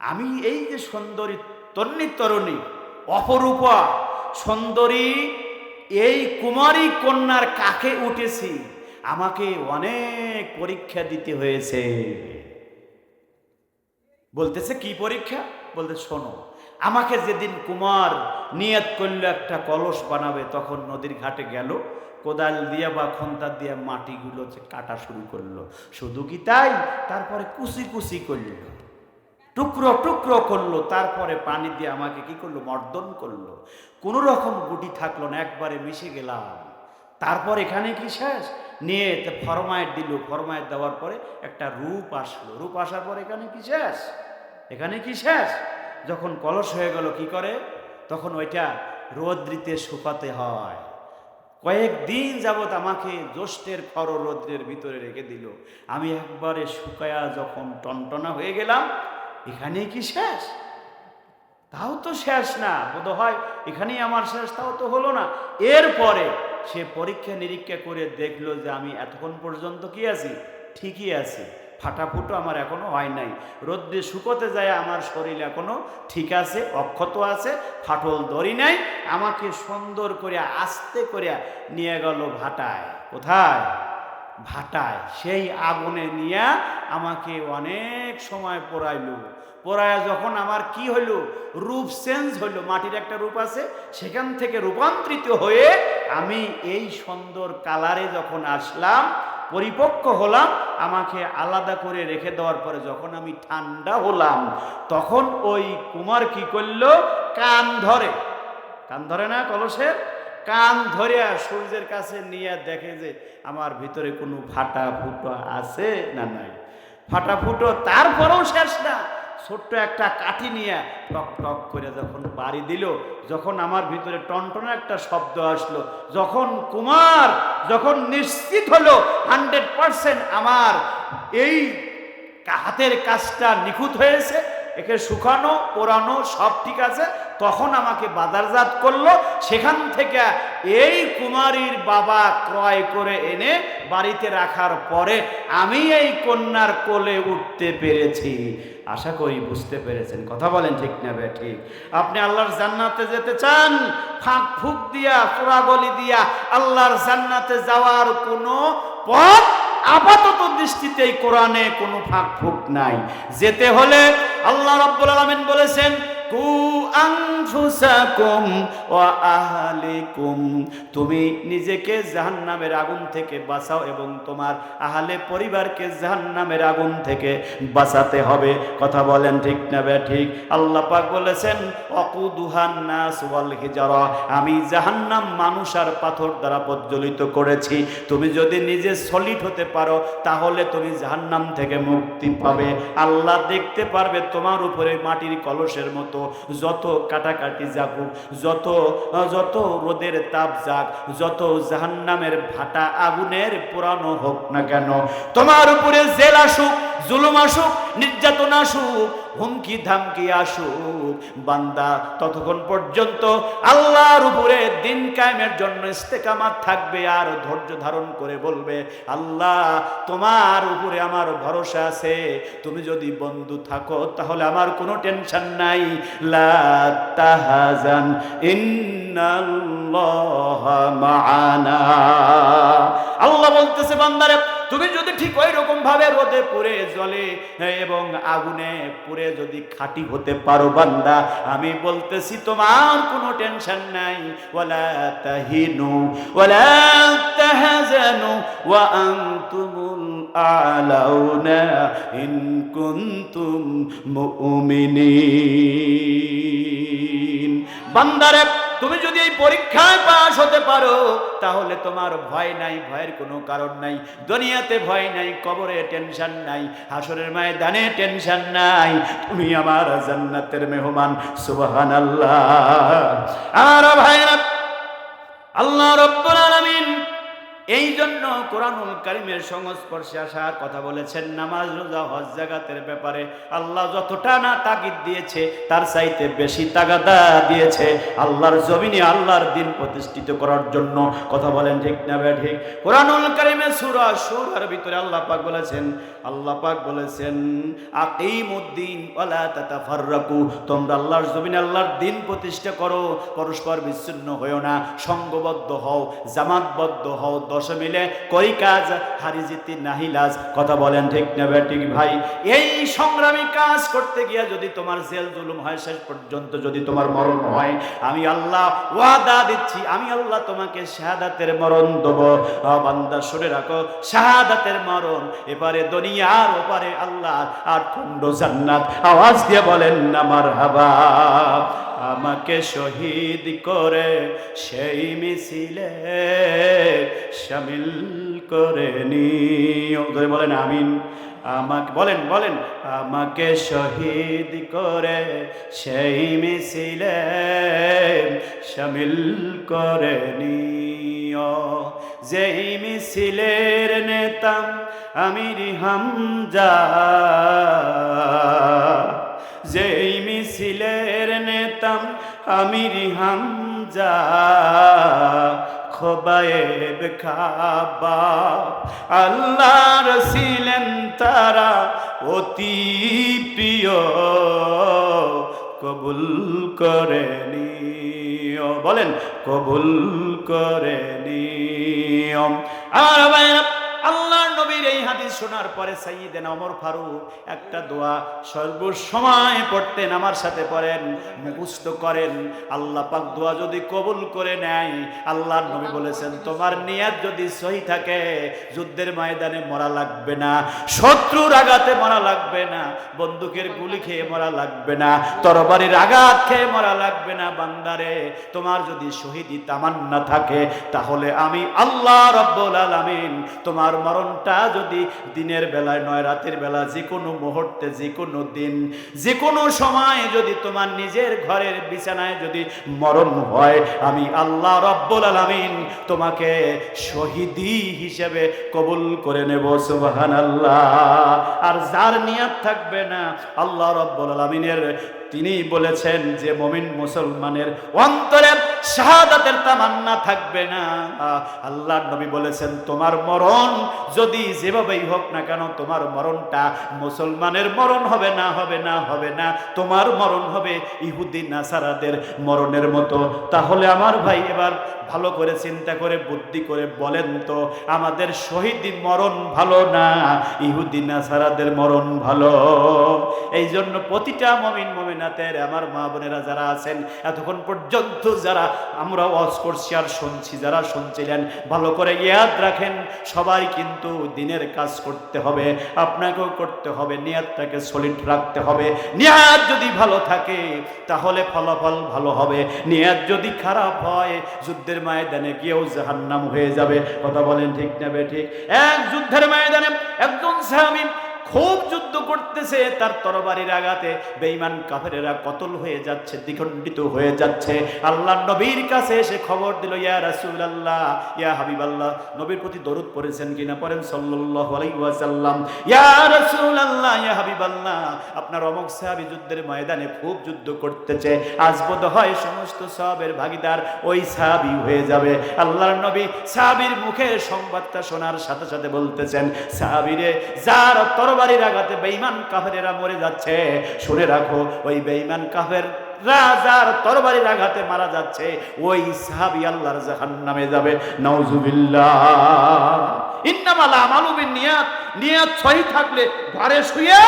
আমি এই যে সুন্দরী তন্নি তরুণী, অপরূপা, সুন্দরী, এই কুমারী কন্যার কাকে উঠেছি? আমাকে অনেক পরীক্ষা দিতে হয়েছে। বলতেছে, কি পরীক্ষা? বলতে, শোনো, আমাকে যেদিন কুমার নিয়ত করল, একটা কলস বানাবে, তখন নদীর ঘাটে গেল, কোদাল দিয়ে বা খন্তা দিয়ে মাটিগুলো কাটা শুরু করল। শুধু কি তাই? তারপরে কুচি কুচি করল। টুকরো টুকরো করল, তারপরে পানি দিয়ে আমাকে কি করল? মর্দন করল। কোনো রকম গুটি থাকল না, একবারে মিশে গেলাম। তারপর এখানে কি শেষ? নিয়ে তো ফরমায়েত দিল। ফরমায়েত দেওয়ার পরে একটা রূপ আসলো। রূপ আসার পর এখানে কি শেষ? এখানে কি শেষ? যখন কলস হয়ে গেল, কি করে? তখন ওইটা রৌদ্রিতে শুকাতে হয়। কয়েকদিন যাবৎ আমাকে জ্যৈষ্ঠের খর রৌদ্রের ভিতরে রেখে দিল। আমি একবারে শুকায়া যখন টনটনা হয়ে গেলাম এখানেই কি শেষ? তাও তো শেষ না। বোধ হয় এখানেই আমার শেষ, তাও তো হলো না। এরপরে সে পরীক্ষা নিরীক্ষা করে দেখল যে আমি এতক্ষণ পর্যন্ত কি আছি? ঠিকই আছি। ফাটাফুটো আমার এখনও হয় নাই। রোদ্রে শুকোতে যায় আমার শরীর এখনও ঠিক আছে, অক্ষত আছে, ফাটল দড়ি নাই। আমাকে সুন্দর করে, আস্তে করে নিয়ে গেল ভাটায়। কোথায়? ভাটায়। সেই আগুনে নিয়ে আমাকে অনেক সময় পোড়াইলো। পোড়ায় যখন আমার কি হলো রূপ চেঞ্জ হলো মাটির একটা রূপ আছে, সেখান থেকে রূপান্তরিত হয়ে আমি এই সুন্দর কালারে যখন আসলাম, পরিপক্ক হলাম, আমাকে আলাদা করে রেখে দেওয়ার পরে যখন আমি ঠান্ডা হলাম, তখন ওই কুমার কি করল? কান ধরে। কান ধরে না, কলসের? কান ধরে সূর্যের কাছে নিয়ে দেখে যে আমার ভিতরে কোনো ফাটা ফুটো আছে না নাই? ফাটা ফুটো তারপরেও শেষ না। ছোট্ট একটা কাঠি নিয়ে টক টক করে যখন বাড়ি দিল, যখন আমার ভিতরে টনটনে একটা শব্দ আসলো, যখন কুমার যখন নিশ্চিত হলো, হান্ড্রেড পারসেন্ট আমার এই হাতের কাজটা নিখুঁত হয়েছে, একে শুকানো, পোড়ানো সব ঠিক আছে তখন আমাকে বাজারজাত করল। সেখান থেকে এই কুমারীর বাবা ক্রয় করে এনে বাড়িতে রাখার পরে আমি এই কন্যার কোলে উঠতে পেরেছি। আশা করি বুঝতে পেরেছেন। কথা বলেন ঠিক না বে, ঠিক। আপনি আল্লাহর জান্নাতে যেতে চান, ফাঁক ফুক দিয়া চোরাগলি দিয়া আল্লাহর জান্নাতে যাওয়ার কোনো পথ আপাতত দৃষ্টিতে কোরআনে কোনো ফাঁক ফুক নাই। যেতে হলে আল্লাহ রাব্বুল আলামিন বলেছেন কু আনফুসাকুম ওয়া আহলিকুম। তুমি নিজেকে জাহান্নামের আগুন থেকে বাঁচাও এবং তোমার আহলে পরিবারকে জাহান্নামের আগুন থেকে বাঁচাতে হবে। কথা বলেন ঠিক না বে, ঠিক? আল্লাহ পাক বলেছেন নাস ওয়াল হিজারা। আমি জাহান্নাম মানুষ আর পাথর দ্বারা প্রজ্বলিত করেছি। তুমি যদি নিজে সলিড হতে পারো, তাহলে তুমি জাহান্নাম থেকে মুক্তি পাবে। আল্লাহ দেখতে পারবে তোমার উপরে মাটির কলসের মতো যত কাটাকাটি যাকুক যত যত রোদের তাপ যাক, যত জাহান্নামের ভাটা আগুনের পুরানো হোক না কেন, তোমার উপরে জেল আসুক, জুলুম আসুক, নির্যাতন আসুক, হুমকি ধামকি আসুক, বান্দা ততক্ষণ পর্যন্ত আল্লাহর উপরে দিন কায়েমের জন্য ইস্তেকামাত থাকবে আর ধৈর্য ধারণ করে বলবে, আল্লাহ তোমার উপরে আমার ভরসা আছে, তুমি যদি বন্ধু থাকো তাহলে আমার কোনো টেনশন নাই লা তাহাজান ইন্নাল্লাহ মাআনা। আল্লাহ বলতেছে বান্দারে তুমি যদি ঠিক ওই রকম ভাবে রোদে পুড়ে জলে, এবং আগুনে পুড়ে যদি খাঁটি হতে পারো বান্দা, আমি বলতেছি তোমার কোনো টেনশন নাই। ওয়ালা তাহিনু, ওয়ালা তাহজানু, ওয়া আনতুমুল আলাউনা ইন কুনতুম মুমিনিন। বান্দারে তুমি যদি এই পরীক্ষায় পাশ হতে পারো, তাহলে তোমার ভয় নাই, ভয়ের কোনো কারণ নাই। দুনিয়াতে ভয় নাই, কবরে টেনশন নাই, হাসরের ময়দানে টেনশন নাই। তুমি আমার জান্নাতের মেহমান, সুবহানাল্লাহ। আর ভাইরা, আল্লাহ রব্বুল আলামিন এই জন্য কোরআনুল কারিমের সংস্পর্শে আসার কথা বলেছেন, নামাজ, রোজা, হজ জাগাতের ব্যাপারে আল্লাহ যতটা না তাগিদ দিয়েছে, তার চাইতে বেশি তাগাদা দিয়েছে। আল্লাহর জমিনে আল্লাহর দিন প্রতিষ্ঠিত করার জন্য। কথা বলেন ঠিক না বে ঠিক? কোরআনুল কারিমের সূরা সূরার ভিতরে আল্লাহ পাক বলেছেন, আল্লাহ পাক বলেছেন, আকিমুদ্দিন ওয়ালা তাতাফাররাকু তোমরা আল্লাহর জমিনে আল্লাহর দিন প্রতিষ্ঠা করো, পরস্পর বিচ্ছিন্ন হয়েও না, সঙ্গবদ্ধ হও, জামাতবদ্ধ হও দশ মিলে, কই কাজ? হারি জিতি নাহি লাজ। কথা বলেন ঠিক না ঠিক ভাই। এই সংগ্রামী কাজ করতে গিয়া যদি তোমার জেল জুলুম হয়, শেষ পর্যন্ত যদি তোমার মরণ হয়, আমি আল্লাহ ওয়াদা দিচ্ছি, আমি আল্লাহ তোমাকে শাহাদাতের মরণ দেব। বান্দা, শুনে রাখো, শাহাদাতের মরণ। এপারে দুনিয়ার ওপারে আল্লাহ। আর খন্ড জান্নাত। আওয়াজ দিয়ে বলেন আমার হাবা আমাকে শহীদ করে সেই মিছিলে শামিল করে নিও। ধরে বলেন, আমিন। আমাকে, বলেন বলেন। আমাকে শহীদ করে সেই মিছিলে শামিল করে নিও। যেই মিছিলের নেতাম আমির হামজা, যেই মিছিলের নেতাম আমির হামজা, খোবায়েব খাবা আল্লাহর ছিলেন তারা অতি প্রিয়, কবুল করেনি বলেন, কবুল করে নিও। আমার আল্লাহ নবীর এই হাদিস শোনার পরে সাইয়েদেন ওমর ফারুক একটা দোয়া সর্বসময় পড়তেন, আমার সাথে পড়েন, মুখস্থ করেন। আল্লাহ পাক দোয়া যদি কবুল করে নেয়, আল্লাহর নবী বলেছেন, তোমার নিয়াত যদি সহি থাকে, যুদ্ধের ময়দানে মরা লাগবে না, শত্রুর আঘাতে মরা লাগবে না, বন্দুকের গুলি খেয়ে মরা লাগবে না, তরবারির আঘাত খেয়ে মরা লাগবে না, বান্দারে, তোমার যদি শহীদি তামান্না থাকে, তাহলে আমি আল্লাহ রব্বুল আলামিন তোমার মরণটা যদি দিনের বেলায় নয়, রাতের বেলা যে কোনো মুহূর্তে, যে কোনো দিন, যে কোনো সময় যদি তোমার নিজের ঘরের বিছানায় যদি মরণ হয়, আমি আল্লাহ রব্বুল আলামিন তোমাকে শহীদি হিসেবে কবুল করে নেব, সুবহানাল্লাহ। আর যার নিয়াত থাকবে না, আল্লাহ রব্বুল আলামিনের, তিনি বলেছেন যে মমিন মুসলমানের অন্তরে শাহাদাতের তামান্না থাকবে না। আল্লাহ নবী বলেছেন, তোমার মরণ যদি যেভাবেই হোক না কেন, তোমার মরণটা মুসলমানের মরণ হবে না হবে না হবে না। তোমার মরণ হবে ইহুদি নাসারাদের মরণের মতো। তাহলে আমার ভাই এবার ভালো করে চিন্তা করে, বুদ্ধি করে বলেন তো, আমাদের শহীদ মরণ ভালো না, ইহুদি নাসারাদের মরণ ভালো? এই জন্য প্রতিটা মমিন, মমিনাতের আমার মা বোনেরা যারা আছেন, এতক্ষণ পর্যন্ত যারা আমরা ওয়াজ করছি শুনছি, যারা শুনছিলেন, ভালো করে ইয়াদ রাখেন। সবাই কিন্তু দিনের কাজ করতে হবে, আপনাকেও করতে হবে নিয়াতটাকে সলিড রাখতে হবে। নিয়াত যদি ভালো থাকে, তাহলে ফলাফল ভালো হবে। নিয়াত যদি খারাপ হয়, যুদ্ধের ময়দানে গিয়েও জাহান্নাম হয়ে যাবে। কথা বলেন ঠিক নেবে ঠিক? এক যুদ্ধের ময়দানে একজন সাহাবী খুব যুদ্ধ করতেছে, তার তরবারির আঘাতে বেঈমান কাফেরেরা কতল হয়ে যাচ্ছে, দ্বিখণ্ডিত হয়ে যাচ্ছে। আল্লাহ নবীর কাছে এসে খবর দিল, ইয়া রাসূলুল্লাহ, ইয়া হাবিবাল্লাহ, নবীর প্রতি দরুদ পড়েছেন কিনা? পড়েন সাল্লাল্লাহু আলাইহি ওয়াসাল্লাম। ইয়া রাসূলুল্লাহ, ইয়া হাবিবাল্লাহ, আপনার অমক সাহাবী যুদ্ধের ময়দানে খুব যুদ্ধ করতেছে, আজ বোধ হয় সমস্ত সাহাবের ভাগিদার ওই সাহাবী হয়ে যাবে। আল্লাহর নবী সাহাবীর মুখে সংবাদটা শোনার সাথে সাথে বলতেছেন, সাহাবীরে, যার তরবারির আঘাতে বেঈমান কাফেরেরা মরে যাচ্ছে। শুনে রাখো, ওই বেঈমান কাফের রাজার তরবারির আঘাতে মারা যাচ্ছে। ওই সাহাবি আল্লাহর জাহান নামে যাবে। নাউজুবিল্লাহ। ইন্নামাল নিয়াত নিয়াত সহি থাকলে ঘরে শুয়ে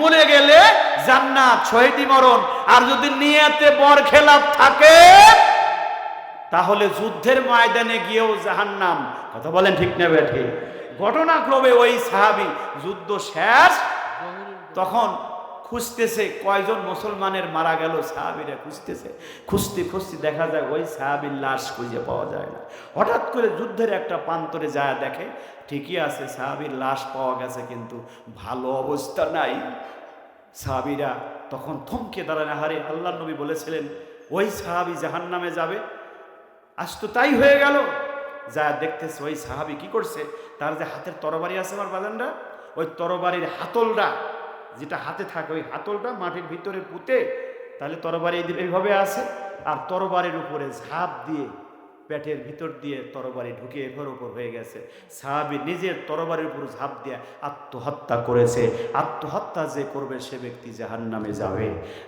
মরে গেলে জান্নাত, শহীদি মরণ। আর যদি নিয়াতে বর খেলাপ থাকে, তাহলে যুদ্ধের ময়দানে গিয়েও জাহান্নাম। কথা বলেন ঠিক নেবে ঠিক ঘটনাক্রমে ওই সাহাবি যুদ্ধ শেষ। তখন খুঁজতেছে কয়জন মুসলমানের মারা গেল, সাহাবিরা খুঁজতেছে। খুঁজতে খুঁজতে দেখা যায় ওই সাহাবির লাশ খুঁজে পাওয়া যায় না। হঠাৎ করে যুদ্ধের একটা প্রান্তরে যায়, দেখে ঠিকই আছে, সাহাবির লাশ পাওয়া গেছে, কিন্তু ভালো অবস্থা নাই। সাহাবিরা তখন থমকে দাঁড়ানো হারে আল্লাহ নবী বলেছিলেন, ওই সাহাবি জাহান নামে যাবে। আজ তো তাই হয়ে গেল। যা দেখতেছে ওই সাহাবি কি করছে? তার যে হাতের তরবারি আছে আমার বাজানরা, ওই তরবারির হাতলটা, যেটা হাতে থাকে, ওই হাতলটা মাটির ভিতরে পুঁতে, তাহলে তরবারি এই- এইভাবে আছে, আর তরবারির উপরে ঝাঁপ দিয়ে পেটের ভিতর দিয়ে তরবারি ঢুকে এভর উপর হয়ে গেছে। সাহাবি নিজের তরবারির উপর ঝাঁপ দিয়ে আত্মহত্যা করেছে। আত্মহত্যা যে করবে সে ব্যক্তি জাহান নামে যাবে।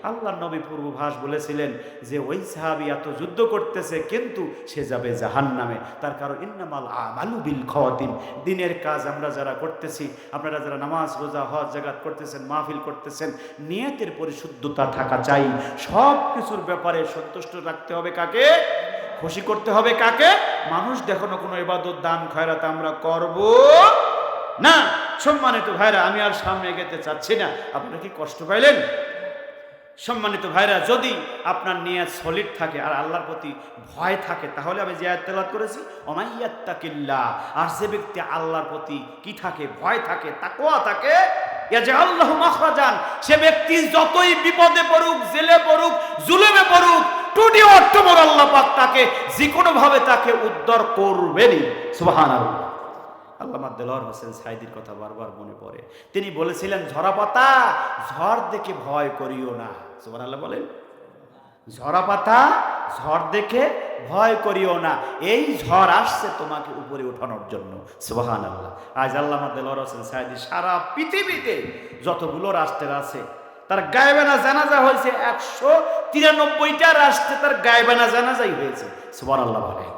আল্লাহ নবী পূর্বভাস বলেছিলেন যে, ওই সাহাবি এত যুদ্ধ করতেছে কিন্তু সে যাবে জাহান নামে তার কারণ ইন্নামাল আমালু বিল দিনের কাজ আমরা যারা করতেছি, আপনারা যারা নামাজ, রোজা, হজ জাগাত করতেছেন, মাহফিল করতেছেন, নিয়তের পরিশুদ্ধতা থাকা চাই। সব কিছুর ব্যাপারে সন্তুষ্ট রাখতে হবে কাকে? খুশি করতে হবে কাকে? মানুষ দেখানো কোনো এবাদত দান, খয়রাত আমরা করব না। সম্মানিত ভাইরা, আমি আর সামনে এগোতে চাচ্ছি না। আপনারা কি কষ্ট পাইলেন? সম্মানিত ভাইরা, যদি আপনার নিয়াত সলিড থাকে আর আল্লাহর প্রতি ভয় থাকে, তাহলে আমি যে আয়াত করেছি। অমাইয়াত্তাকিল্লাহ আর যে ব্যক্তি আল্লাহর প্রতি কি থাকে, ভয় থাকে, তাকওয়া থাকে সে ব্যক্তি যতই বিপদে পড়ুক, জেলে পড়ুক, জুলুমে পড়ুক টুটি অট্টমর আল্লাহ পাক তাকে যে কোনো ভাবে তাকে উদ্ধার করবেনই। সুবহানাল্লাহ। আল্লামা দেলোয়ার হোসেন সাইদির কথা বারবার মনে পড়ে। তিনি বলেছিলেন, ঝরা পাতা, ঝড় দেখে ভয় করিও না। সুবান আল্লাহ বলেন। ঝরা পাতা, ঝড় দেখে ভয় করিও না। এই ঝড় আসছে তোমাকে উপরে ওঠানোর জন্য। সুবাহান আল্লাহ আজ আল্লামা দেলোয়ার হোসেন সাইদি সারা পৃথিবীতে যতগুলো রাষ্ট্রের আছে তার গায়েবানা জানাজা হয়েছে একশো তিরানব্বইটা রাষ্ট্রে তার গায়েবানা জানাজাই হয়েছে। সুবান আল্লাহ বলেন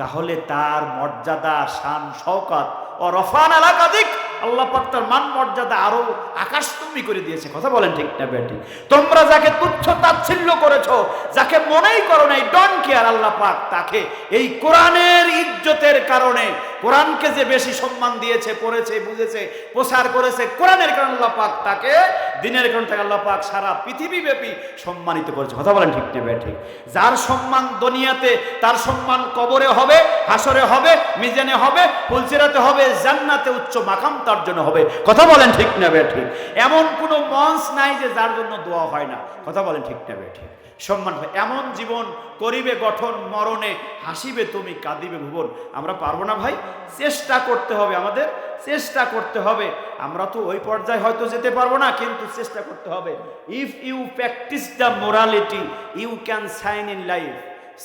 তাহলে তার মর্যাদা, শান, শওকাত, ও রফান এলাকাধিক আল্লাহ পাক তার মান মর্যাদা আরও আকাশতুম্বি করে দিয়েছে। কথা বলেন ঠিক না, বেটি? তোমরা যাকে তুচ্ছ তাচ্ছিল্য করেছ, যাকে মনেই করো নাই, ডন কেয়ার আল্লাহ পাক তাকে এই কোরআনের ইজ্জতের কারণে কোরআনকে যে বেশি সম্মান দিয়েছে, পড়েছে, বুঝেছে, প্রচার করেছে, কোরআনের কারণে আল্লাহ পাক তাকে, দিনের কারণ থেকে আল্লাহ পাক সারা পৃথিবী ব্যাপী সম্মানিত করেছে। কথা বলেন ঠিক নেবে ঠিক। যার সম্মান দুনিয়াতে, তার সম্মান কবরে হবে, হাসরে হবে, মিজানে হবে, ফুলসিরাতে হবে, জান্নাতে উচ্চ মাকাম তার জন্য হবে। কথা বলেন ঠিক নেবে ঠিক। এমন কোনো মঞ্চ নাই যে যার জন্য দোয়া হয় না। কথা বলেন ঠিক নেবে ঠিক। সম্মান হয়। এমন জীবন করিবে, গঠন, মরণে হাসিবে, তুমি কাঁদিবে ভুবন। আমরা পারব না ভাই, চেষ্টা করতে হবে আমাদের, চেষ্টা করতে হবে। আমরা তো ওই পর্যায়ে হয়তো যেতে পারব না, কিন্তু চেষ্টা করতে হবে। If you practise the morality you can shine in life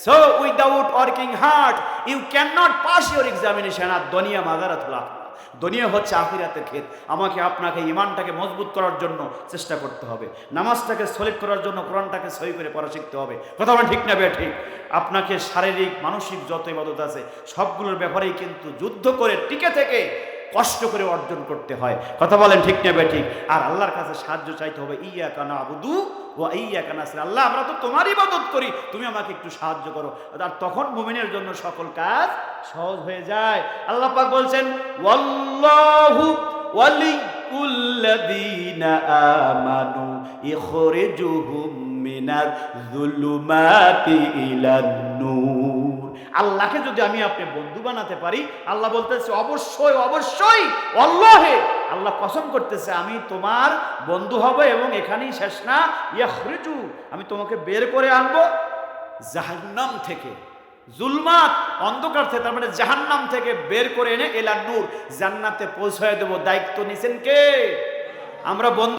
so without working hard you can not pass your examination আর দনিয়া মাদারাত আখরা দুনিয়া হচ্ছে আখিরাতের ক্ষেত। আমাকে আপনাকে ইমানটাকে মজবুত করার জন্য চেষ্টা করতে হবে। নামাজটাকে সলিড করার জন্য কোরআনটাকে সহি করে পড়া শিখতে হবে। কথা বলেন ঠিক না বে ঠিক। আপনাকে শারীরিক, মানসিক যত ইবাদত আছে, সবগুলোর ব্যাপারেই কিন্তু যুদ্ধ করে টিকে থেকে কষ্ট করে অর্জন করতে হয়। কথা বলেন ঠিক নেবে ঠিক আর আল্লাহর কাছে সাহায্য চাইতে হবে ইয়া কানা আবুদু ও ইয়া কানা আল্লাহ, আমরা তো তোমারই ইবাদত করি, তুমি আমাকে একটু সাহায্য করো। আর তখন মুমিনের জন্য সকল কাজ সহজ হয়ে যায়। আল্লাহ পাক বলছেন, ওয়াল্লাহু ওয়ালিকুল্লাযীনা আমানু ইখরিজুহুম মিনাল যুলুমাতি ইলান নূর। আল্লাহকে যদি আমি আপনি বন্ধু বানাতে পারি, আল্লাহ বলতেছে, অবশ্যই অবশ্যই, অল্লাহে! আল্লাহ কসম করতেছে, আমি তোমার বন্ধু হব এবং এখানেই শেষ না। ইয়াখরিজু, আমি তোমাকে বের করে আনব জাহান্নাম থেকে। জুলমাত, অন্ধকার থেকে, তার মানে জাহান্নাম থেকে বের করে এনে এলা নূর, জান্নাতে পৌঁছায় দেবো। দায়িত্ব নিছেন কে? আমরা বন্ধু